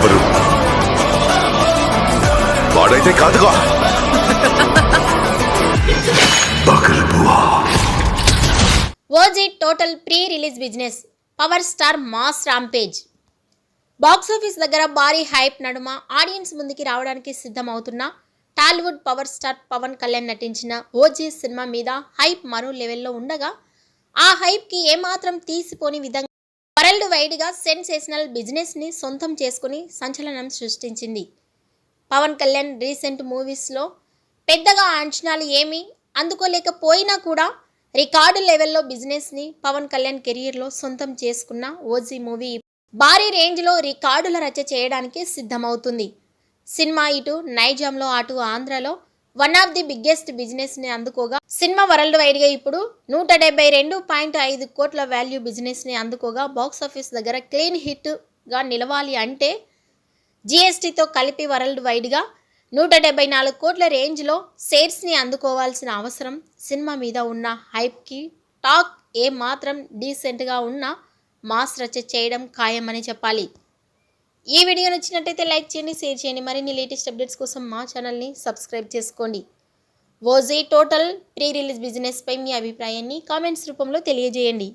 ఎవరు? వాడైతే కాదుగా. OG total pre release business. Power star mass rampage. Box office దగ్గర భారీ హైప్ నడుమ ఆడియన్స్ ముందుకి రావడానికి సిద్ధమవుతున్న Tollywood power star Pawan Kalyan నటించిన ఓజీ సినిమా మీద హైప్ మరో లెవెల్లో ఉండగా ఆ హైప్కి ఏమాత్రం తీసిపోని విధంగా వరల్డ్ వైడ్గా సెన్సేషనల్ బిజినెస్ని సొంతం చేసుకుని సంచలనం సృష్టించింది. పవన్ కళ్యాణ్ రీసెంట్ మూవీస్లో పెద్దగా అంచనాలు ఏమీ అందుకోలేకపోయినా కూడా రికార్డు లెవెల్లో బిజినెస్ని పవన్ కళ్యాణ్ కెరియర్లో సొంతం చేసుకున్న ఓజీ మూవీ భారీ రేంజ్లో రికార్డుల రచ చేయడానికి సిద్ధమవుతుంది. సినిమా ఇటు నైజాంలో అటు ఆంధ్రలో వన్ ఆఫ్ ది బిగ్గెస్ట్ బిజినెస్ని అందుకోగా సినిమా వరల్డ్ వైడ్గా ఇప్పుడు నూట డెబ్బై రెండు పాయింట్ ఐదు కోట్ల వాల్యూ బిజినెస్ని అందుకోగా బాక్స్ ఆఫీస్ దగ్గర క్లీన్ హిట్గా నిలవాలి అంటే జీఎస్టీతో కలిపి వరల్డ్ వైడ్గా నూట డెబ్బై నాలుగు కోట్ల రేంజ్లో షేర్స్ని అందుకోవాల్సిన అవసరం సినిమా మీద ఉన్న హైప్కి టాక్ ఏ మాత్రం డీసెంట్గా ఉన్న మాస్ రచ చేయడం ఖాయమని చెప్పాలి. ఈ వీడియో నచ్చినట్టయితే లైక్ చేయండి షేర్ చేయండి. మరిన్ని లేటెస్ట్ అప్డేట్స్ కోసం మా ఛానల్ని సబ్స్క్రైబ్ చేసుకోండి. ఓజీ టోటల్ ప్రీ రిలీజ్ బిజినెస్పై మీ అభిప్రాయాన్ని కామెంట్స్ రూపంలో తెలియజేయండి.